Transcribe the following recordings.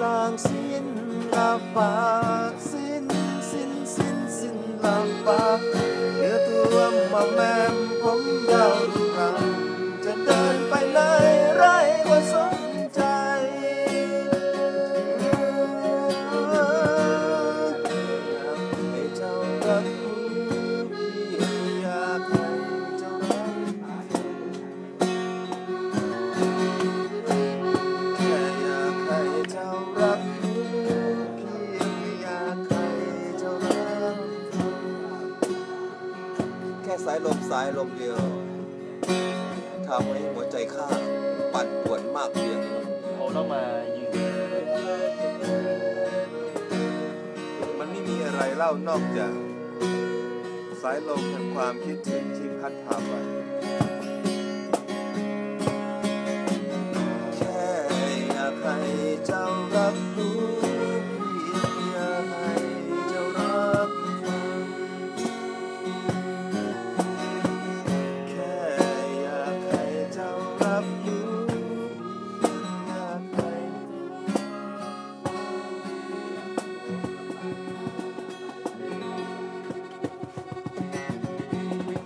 สร้างสิ้นละปากสิ้นสิ้นสิ้นสิ้นละปากเนื้อตัวมาแมมผมยาวรุงรังจะเดินไปไหนไรก็สนใจให้เจ้ารัก สายลมสายลมเดียวทำให้หัวใจข้าปั่นป่วนมากเพียงโอ้ต้องมายืนมันไม่มีอะไรเล่านอกจาก สายลมแห่งความคิดถึงที่พัดพาไป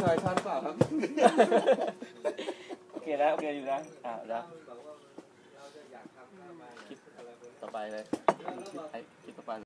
ถ่ายทันเปล่าครับโอเคนะโอเคอยู่นะอ่าแล้วคลิปต่อไปเลยคลิปไอ้คลิปต่อไป